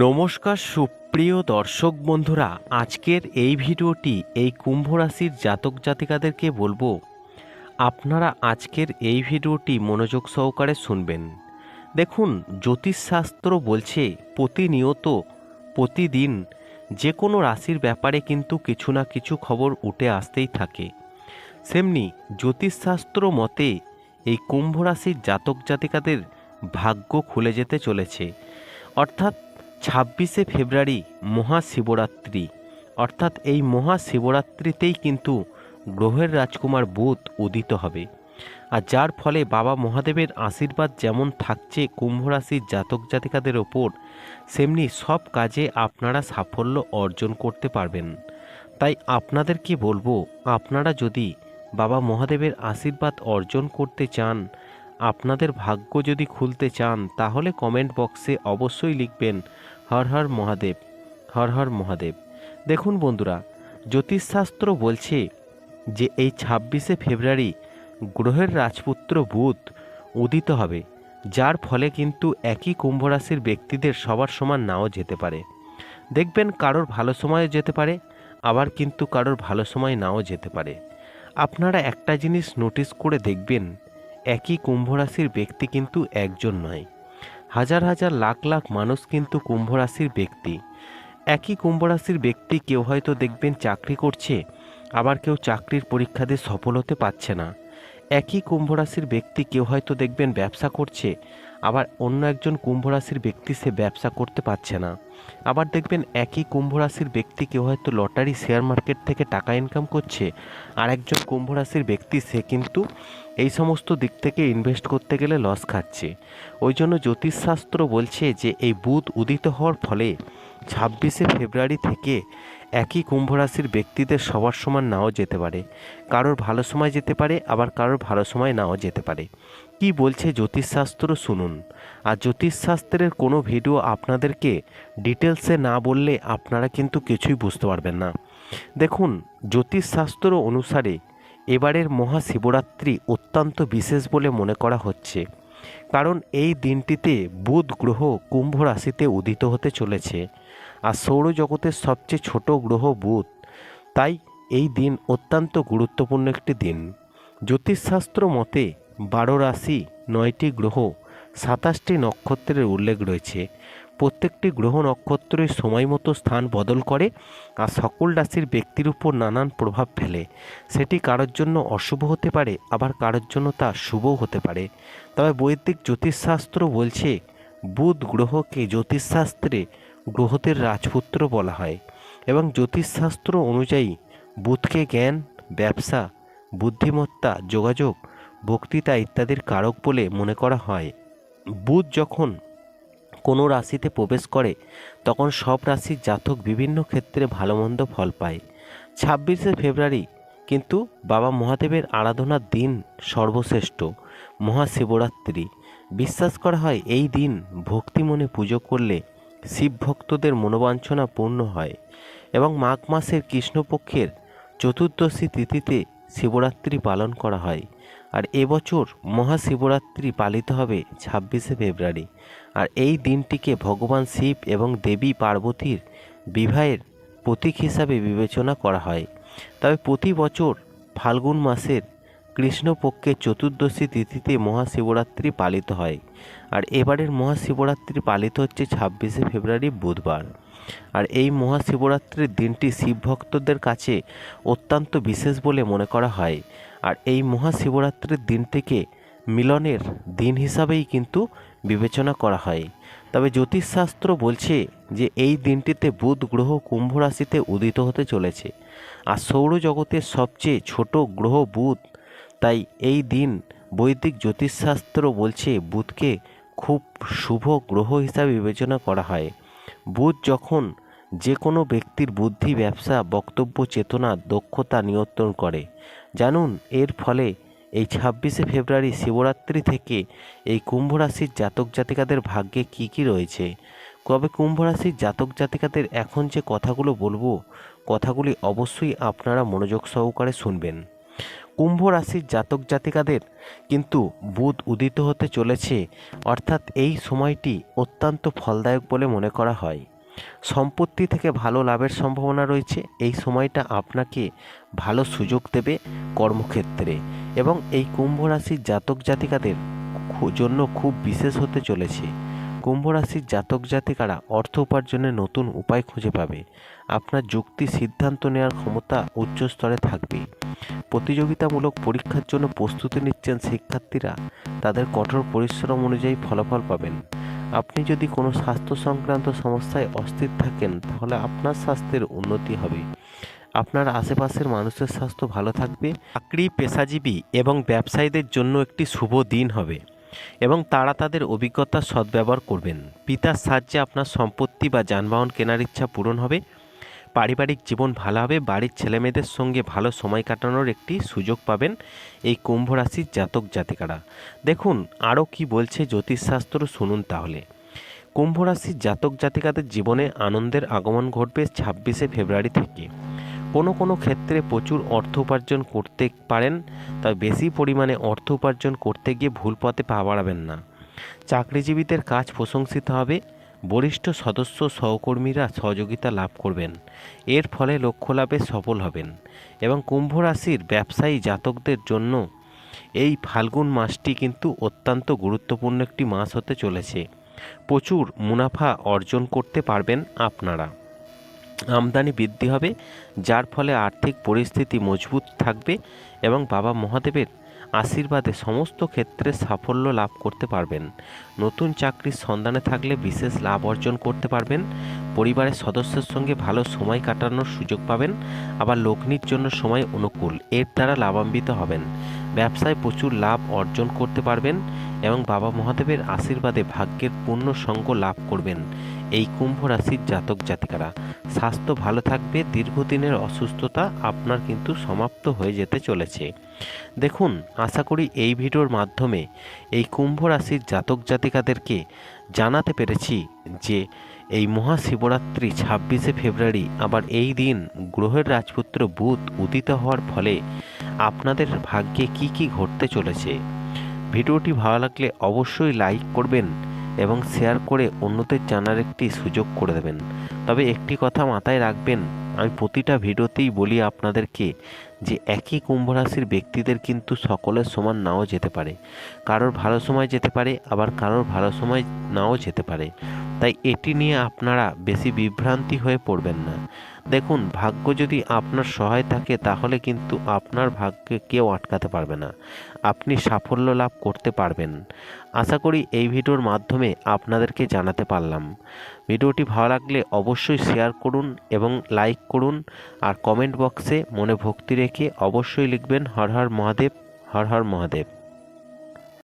নমস্কার সুপ্রিয় দর্শক বন্ধুরা, আজকের এই ভিডিওটি এই কুম্ভ রাশির জাতক জাতিকাদেরকে বলব, আপনারা আজকের এই ভিডিওটি মনোযোগ সহকারে শুনবেন। দেখুন, জ্যোতিষশাস্ত্র বলছে, প্রতিনিয়ত, প্রতিদিন যে কোনো রাশির ব্যাপারে কিন্তু কিছু না কিছু খবর উঠে আসতেই থাকে। সেমনি জ্যোতিষশাস্ত্র মতে, এই কুম্ভ রাশির জাতক জাতিকাদের ভাগ্য খুলে যেতে চলেছে। অর্থাৎ ছাব্বিশে ফেব্রুয়ারি মহাশিবরাত্রি। অর্থাৎ এই মহাশিবরাত্রিতেই কিন্তু গ্রহের রাজকুমার বুধ উদিত হবে। আর যার ফলে বাবা মহাদেবের আশীর্বাদ যেমন থাকছে কুম্ভ রাশির জাতক জাতিকাদের ওপর, সেমনি সব কাজে আপনারা সাফল্য অর্জন করতে পারবেন। তাই আপনাদের কি বলব, আপনারা যদি বাবা মহাদেবের আশীর্বাদ অর্জন করতে চান, আপনাদের ভাগ্য যদি খুলতে চান, তাহলে কমেন্ট বক্সে অবশ্যই লিখবেন হর হর মহাদেব, হর হর মহাদেব। দেখুন বন্ধুরা, জ্যোতিষশাস্ত্র বলছে যে এই ছাব্বিশে ফেব্রুয়ারি গ্রহের রাজপুত্র বুধ উদিত হবে, যার ফলে কিন্তু একই কুম্ভ রাশির ব্যক্তিদের সবার সমান নাও যেতে পারে। দেখবেন কারোর ভালো সময়ে যেতে পারে, আবার কিন্তু কারোর ভালো সময় নাও যেতে পারে। আপনারা একটা জিনিস নোটিস করে দেখবেন, একই কুম্ভ রাশির ব্যক্তি কিন্তু একজন নয়। হাজার হাজার লাখ লাখ মানুষ কিন্তু কুম্ভ রাশির ব্যক্তি। একই কুম্ভ রাশির ব্যক্তি কেউ হয়তো দেখবেন চাকরি করছে, আবার কেউ চাকরির পরীক্ষা দিয়ে সফল হতে পারছে না। একই কুম্ভ রাশির ব্যক্তি কেউ হয়তো দেখবেন ব্যবসা করছে আবার অন্য একজন কুম্ভ রাশির ব্যক্তি সে ব্যবসা করতে পারছে না। আবার দেখবেন একই কুম্ভ রাশির ব্যক্তি কেউ হয়তো লটারি শেয়ার মার্কেট থেকে টাকা ইনকাম করছে, আর একজন কুম্ভ রাশির ব্যক্তি সে কিন্তু এই সমস্ত দিক থেকে ইনভেস্ট করতে গেলে লস খাচ্ছে। ওই জন্য জ্যোতিষশাস্ত্র বলছে যে, এই বুধ উদিত হওয়ার ফলে ছাব্বিশে ফেব্রুয়ারি থেকে একই কুম্ভ রাশির ব্যক্তিদের সবার সমান নাও যেতে পারে। কারোর ভালো সময় যেতে পারে, আবার কারোর ভালো সময় নাও যেতে পারে। কি বলছে জ্যোতিষশাস্ত্র শুনুন। আর জ্যোতিষশাস্ত্রের কোনো ভিডিও আপনাদেরকে ডিটেলসে না বললে আপনারা কিন্তু কিছুই বুঝতে পারবেন না। দেখুন, জ্যোতিষশাস্ত্র অনুসারে এবারের মহাশিবরাত্রি অত্যন্ত বিশেষ বলে মনে করা হচ্ছে। কারণ এই দিনটিতে বুধ গ্রহ কুম্ভ রাশিতে উদিত হতে চলেছে, আর সৌরজগতের সবচেয়ে ছোট গ্রহ বুধ। তাই এই দিন অত্যন্ত গুরুত্বপূর্ণ একটি দিন। জ্যোতিষশাস্ত্র মতে বারো রাশি নয়টি গ্রহ সাতাশটি নক্ষত্রের উল্লেখ রয়েছে প্রত্যেকটি গ্রহ নক্ষত্রের সময় মতো স্থান বদল করে আর সকল রাশির ব্যক্তির উপর নানান প্রভাব ফেলে। সেটি কারোর জন্য অশুভ হতে পারে, আবার কারোর জন্য তা শুভও হতে পারে। তবে বৈদিক জ্যোতিষশাস্ত্র বলছে, বুধ গ্রহকে জ্যোতিষশাস্ত্রে গ্রহদের রাজপুত্র বলা হয় এবং জ্যোতিষশাস্ত্র অনুযায়ী বুধকে জ্ঞান, ব্যবসা, বুদ্ধিমত্তা, যোগাযোগ, বক্তৃতা ইত্যাদির কারক বলে মনে করা হয়। বুধ যখন কোনো রাশিতে প্রবেশ করে, তখন সব রাশির জাতক বিভিন্ন ক্ষেত্রে ভালো মন্দ ফল পায়। ছাব্বিশে ফেব্রুয়ারি, কিন্তু বাবা মহাদেবের আরাধনার দিন সর্বশ্রেষ্ঠ, মহাশিবরাত্রি। বিশ্বাস করা হয় এই দিন ভক্তি মনে পুজো করলে শিব ভক্তদের মনোবাঞ্ছনা পূর্ণ হয় এবং মাঘ মাসের কৃষ্ণপক্ষের চতুর্দশী তিথিতে শিবরাত্রি পালন করা হয়। আর এবছর মহাশিবরাত্রি পালিত হবে ছাব্বিশে ফেব্রুয়ারি। আর এই দিনটিকে ভগবান শিব এবং দেবী পার্বতীর বিবাহের প্রতীক হিসাবে বিবেচনা করা হয়। তবে প্রতি বছর ফাল্গুন মাসের কৃষ্ণপক্ষের চতুর্দশী তিথিতে মহাশিবরাত্রি পালিত হয় আর এবারের মহাশিবরাত্রি পালিত হচ্ছে ছাব্বিশে ফেব্রুয়ারি বুধবার। আর এই মহাশিবরাত্রির দিনটি শিব ভক্তদের কাছে অত্যন্ত বিশেষ বলে মনে করা হয়। আর এই মহাশিবরাত্রির দিনটিকে মিলনের দিন হিসাবেই কিন্তু বিবেচনা করা হয়। তবে জ্যোতিষশাস্ত্র বলছে যে এই দিনটিতে বুধ গ্রহ কুম্ভ রাশিতে উদিত হতে চলেছে। আর সৌরজগতের সবচেয়ে ছোট গ্রহ বুধ তাই এই দিন বৈদিক জ্যোতিষশাস্ত্র বলছে বুধকে খুব শুভ গ্রহ হিসাবে বিবেচনা করা হয়। বুধ যখন যে কোনো ব্যক্তির বুদ্ধি, ব্যবসা, বক্তব্য, চেতনা, দক্ষতা নিয়ন্ত্রণ করে। জানুন, এর ফলে এই ছাব্বিশে ফেব্রুয়ারি শিবরাত্রি থেকে এই কুম্ভ রাশির জাতক জাতিকাদের ভাগ্যে কি কি রয়েছে? কবে কুম্ভ রাশির জাতক জাতিকাদের এখন যে কথাগুলো বলব, কথাগুলি অবশ্যই আপনারা মনোযোগ সহকারে শুনবেন। কুম্ভ রাশির জাতক জাতিকাদের কিন্তু বুধ উদিত হতে চলেছে, অর্থাৎ এই সময়টি অত্যন্ত ফলদায়ক বলে মনে করা হয়। সম্পত্তি থেকে ভালো লাভের সম্ভাবনা রয়েছে, এই সময়টা আপনাকে ভালো সুযোগ দেবে কর্মক্ষেত্রে এবং এই কুম্ভ রাশির জাতক জাতিকাদের জন্য খুব বিশেষ হতে চলেছে। কুম্ভ রাশির জাতক জাতিকারা অর্থ উপার্জনের নতুন উপায় খুঁজে পাবে। আপনার যুক্তি সিদ্ধান্ত নেওয়ার ক্ষমতা উচ্চ স্তরে থাকবে। প্রতিযোগিতামূলক পরীক্ষার জন্য প্রস্তুতি নিচ্ছেন শিক্ষার্থীরা। তাদের কঠোর পরিশ্রম অনুযায়ী ফলাফল পাবেন। আপনি যদি কোনো স্বাস্থ্য সংক্রান্ত সমস্যায় অস্থির থাকেন, তাহলে আপনার স্বাস্থ্যের উন্নতি হবে। আপনার আশেপাশের মানুষের স্বাস্থ্য ভালো থাকবে। চাকরি, পেশাজীবী এবং ব্যবসায়ীদের জন্য একটি শুভ দিন হবে। এবং তারা তাদের অভিজ্ঞতা সদ্ব্যবহার করবেন। পিতার সাহায্যে আপনার সম্পত্তি বা যানবাহন কেনার ইচ্ছা পূরণ হবে। পারিবারিক জীবন ভালো হবে। বাড়ির ছেলেমেয়েদের সঙ্গে ভালো সময় কাটানোর একটি সুযোগ পাবেন এই কুম্ভ রাশির জাতক জাতিকারা। দেখুন, আরও কি বলছে জ্যোতিষশাস্ত্র শুনুন তাহলে। কুম্ভ রাশির জাতক জাতিকাদের জীবনে আনন্দের আগমন ঘটবে ছাব্বিশে ফেব্রুয়ারি থেকে। কোনো কোনো ক্ষেত্রে প্রচুর অর্থ উপার্জন করতে পারেন, তবে বেশি পরিমাণে অর্থ উপার্জন করতে গিয়ে ভুল পথে পা বাড়াবেন না। চাকরিজীবীদের কাজ প্রশংসিত হবে, বরিষ্ঠ সদস্য সহকর্মীরা সহযোগিতা লাভ করবেন, এর ফলে লক্ষ্য লাভে সফল হবেন এবং কুম্ভ রাশির ব্যবসায়ী জাতকদের জন্য এই ফাল্গুন মাসটি কিন্তু অত্যন্ত গুরুত্বপূর্ণ একটি মাস হতে চলেছে। প্রচুর মুনাফা অর্জন করতে পারবেন আপনারা। আমদানি বৃদ্ধি হবে, যার ফলে আর্থিক পরিস্থিতি মজবুত থাকবে এবং বাবা মহাদেবের আশীর্বাদে সমস্ত ক্ষেত্রে সাফল্য লাভ করতে পারবেন। নতুন চাকরির সন্ধানে থাকলে বিশেষ লাভ অর্জন করতে পারবেন। পরিবারের সদস্যের সঙ্গে ভালো সময় কাটানোর সুযোগ পাবেন। আবার লগ্নির জন্য সময় অনুকূল, এর দ্বারা লাভান্বিত হবেন। ব্যবসায় প্রচুর লাভ অর্জন করতে পারবেন এবং বাবা মহাদেবের আশীর্বাদে ভাগ্যের পূর্ণ সঙ্গ লাভ করবেন। এই কুম্ভ রাশির জাতক জাতিকারা, স্বাস্থ্য ভালো থাকবে, দীর্ঘদিনের অসুস্থতা আপনার কিন্তু সমাপ্ত হয়ে যেতে চলেছে। দেখুন, আশা করি এই ভিডিওর মাধ্যমে এই কুম্ভ রাশির জাতক জাতিকাদেরকে জানাতে পেরেছি যে এই মহাশিবরাত্রি ছাব্বিশে ফেব্রুয়ারি আবার এই দিন গ্রহের রাজপুত্র বুধ উদিত হওয়ার ফলে আপনাদের ভাগ্যে কি কি ঘটতে চলেছে? ভিডিওটি ভালো লাগলে অবশ্যই লাইক করবেন এবং শেয়ার করে অন্যদের জানার একটি সুযোগ করে দেবেন। তবে একটি কথা মাথায় রাখবেন, আমি প্রতিটা ভিডিওতেই বলি আপনাদেরকে যে একই কুম্ভ রাশির ব্যক্তিদের কিন্তু সকলের সমান নাও যেতে পারে। কারোর ভালো সময় যেতে পারে, আবার কারোর ভালো সময় নাও যেতে পারে। তাই এটি নিয়ে আপনারা বেশি বিভ্রান্তি হয়ে পড়বেন না। দেখুন, ভাগ্য যদি আপনার সহায় থাকে, তাহলে কিন্তু আপনার ভাগ্যে কেউ আটকাতে পারবে না। আপনি সাফল্য লাভ করতে পারবেন। আশা করি এই ভিডিওর মাধ্যমে আপনাদেরকে জানাতে পারলাম। ভিডিওটি ভালো লাগলে অবশ্যই শেয়ার করুন এবং লাইক করুন আর কমেন্ট বক্সে মনে ভক্তি রেখে অবশ্যই লিখবেন হর হর মহাদেব, হর হর মহাদেব।